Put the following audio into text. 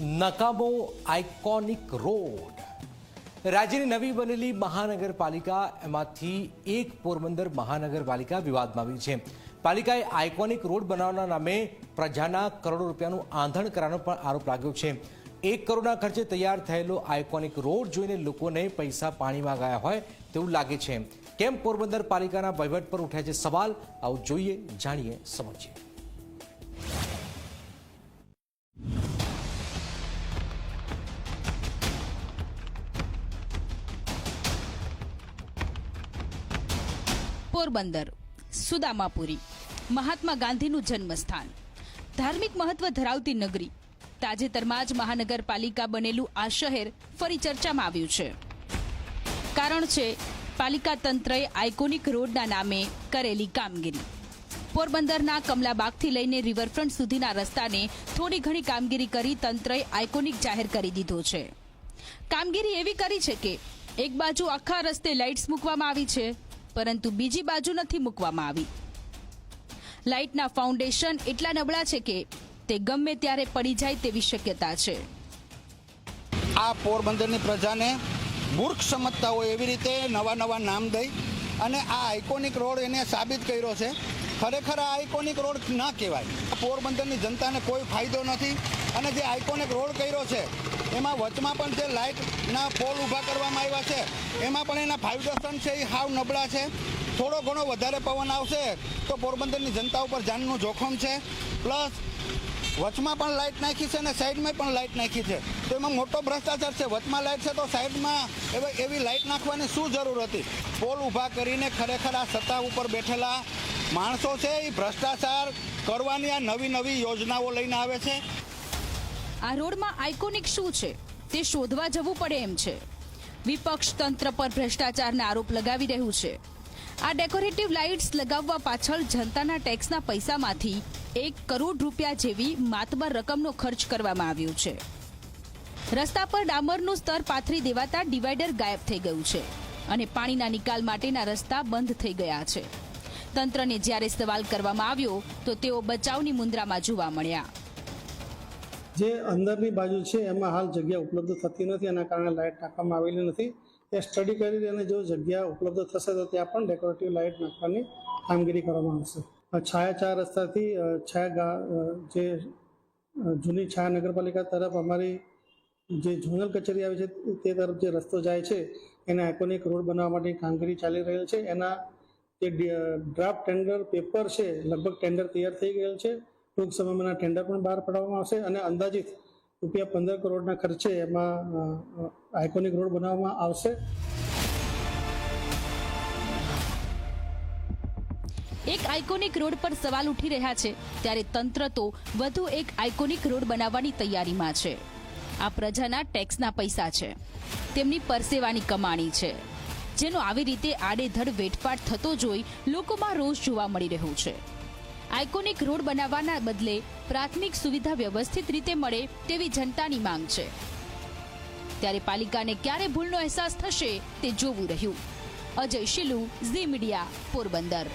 નકામો iconic road. રાજ્યની નવી બનેલી મહાનગરપાલિકા, એમાંથી એક પોરબંદર મહાનગરપાલિકા વિવાદમાં આવી છે. પાલિકાએ આઇકોનિક રોડ બનાવવાના નામે પ્રજાના કરોડો રૂપિયાનું આંધણ કરવાનો પણ આરોપ લાગ્યો છે. એક કરોડના ખર્ચે તૈયાર થયેલો આઇકોનિક રોડ જોઈને લોકોને પૈસા પાણીમાં ગયા હોય તેવું લાગે છે. કેમ પોરબંદર પાલિકાના વહીવટ પર ઉઠ્યા છે સવાલ? આવું જોઈએ, જાણીએ, સમજીએ. પોરબંદર, સુદામાપુરી, મહાત્મા ગાંધીનું જન્મસ્થાન. ધાર્મિક મહત્વ ધરાવતી નગરી. તાજેતરમાં જ મહાનગરપાલિકા બનેલું આ શહેર ફરી ચર્ચામાં આવ્યું છે. કારણ છે, પાલિકા તંત્રએ આઇકોનિક રોડના નામે કરેલી કામગીરી. પોરબંદરના કમલાબાગથી લઈને રિવરફ્રન્ટ સુધીના રસ્તાને થોડી ઘણી કામગીરી કરી તંત્રએ આઇકોનિક જાહેર કરી દીધો છે. કામગીરી એવી કરી છે કે, એક બાજુ આખા રસ્તે લાઇટ્સ મૂકવામાં આવી છે પરંતુ બીજી બાજુ નથી મૂકવામાં આવી. લાઇટના ફાઉન્ડેશન એટલા નબળા છે કે તે ગમે ત્યારે પડી જાય તેવી શક્યતા છે. આ પોરબંદરની પ્રજાને મૂર્ખ સમજતા હોય એવી રીતે નવા નવા નામ દઈ અને આ આઇકોનિક રોડ એને સાબિત કર્યો છે. ખરેખર આ આઇકોનિક રોડ ના કહેવાય. પોરબંદરની જનતાને કોઈ ફાયદો નથી અને જે આઇકોનિક રોડ કર્યો છે, એમાં વચમાં પણ જે લાઇટના પોલ ઊભા કરવામાં આવ્યા છે, એમાં પણ એના ફાઉન્ડેશન છે, એ હાવ નબળા છે. થોડો ઘણો વધારે પવન આવશે તો પોરબંદરની જનતા ઉપર જાનનું જોખમ છે. પ્લસ વચમાં પણ લાઇટ નાખી છે અને સાઈડમાં પણ લાઇટ નાખી છે. તો એમાં મોટો ભ્રષ્ટાચાર છે. વચમાં લાઇટ છે તો સાઈડમાં એવી એવી લાઇટ નાખવાની શું જરૂર હતી? પોલ ઊભા કરીને ખરેખર આ સત્તા ઉપર બેઠેલા માણસો છે એ ભ્રષ્ટાચાર કરવાની આ નવી નવી યોજનાઓ લઈને આવે છે. આ રોડમાં આઇકોનિક શું છે? તે શોધવા જવું પડે એમ છે. વિપક્ષ તંત્ર પર ભ્રષ્ટાચારના આરોપ લગાવી રહ્યું છે. આ ડેકોરેટિવ લાઇટ્સ લગાવવા પાછળ જનતાના ટેક્સના પૈસામાંથી એક કરોડ રૂપિયા જેવી માતબર રકમનો ખર્ચ કરવામાં આવ્યો છે. રસ્તા પર ડામરનું સ્તર પાથરી દેવાતા ડિવાઈડર ગાયબ થઈ ગયું છે અને પાણીના નિકાલ માટેના રસ્તા બંધ થઈ ગયા છે. તંત્રને જ્યારે સવાલ કરવામાં આવ્યો, તો તેઓ બચાવની મુદ્રામાં જોવા મળ્યા. જે અંદરની બાજુ છે, એમાં હાલ જગ્યા ઉપલબ્ધ થતી નથી, એના કારણે લાઇટ નાખવામાં આવેલી નથી. એ સ્ટડી કરી અને જો જગ્યા ઉપલબ્ધ થશે, તો ત્યાં પણ ડેકોરેટિવ લાઇટ નાખવાની કામગીરી કરવામાં આવશે. છાયા ચાર રસ્તાથી છાયા જે જૂની છાયા નગરપાલિકા તરફ અમારી જે ઝોનલ કચેરી આવે છે, તે તરફ જે રસ્તો જાય છે, એને આઇકોનિક રોડ બનાવવા માટેની કામગીરી ચાલી રહેલ છે. એના જે ડ્રાફ્ટ ટેન્ડર પેપર છે, લગભગ ટેન્ડર તૈયાર થઈ ગયેલ છે. ટૂંક સમયમાં ટેન્ડર પણ બહાર પાડવામાં આવશે અને અંદાજિત રૂપિયા પંદર કરોડના ખર્ચે એમાં આઇકોનિક રોડ બનાવવામાં આવશે. એક આઇકોનિક રોડ પર સવાલ ઉઠી રહ્યા છે, ત્યારે તંત્ર તો વધુ એક આઇકોનિક રોડ બનાવવાની તૈયારીમાં છે. આ પ્રજાના ટેક્સના પૈસા છે. તેમની પરસેવાની કમાણી છે. જેનો આવી રીતે આડેધડ વેઠપાટ થતો જોઈ લોકોમાં રોષ જોવા મળી રહ્યો છે. આઇકોનિક રોડ બનાવવાના બદલે પ્રાથમિક સુવિધા વ્યવસ્થિત રીતે મળે તેવી જનતાની માંગ છે. ત્યારે પાલિકાને ક્યારે ભૂલનો અહેસાસ થશે તે જોવું રહ્યું. અજય શિલુ, ઝી મીડિયા, પોરબંદર.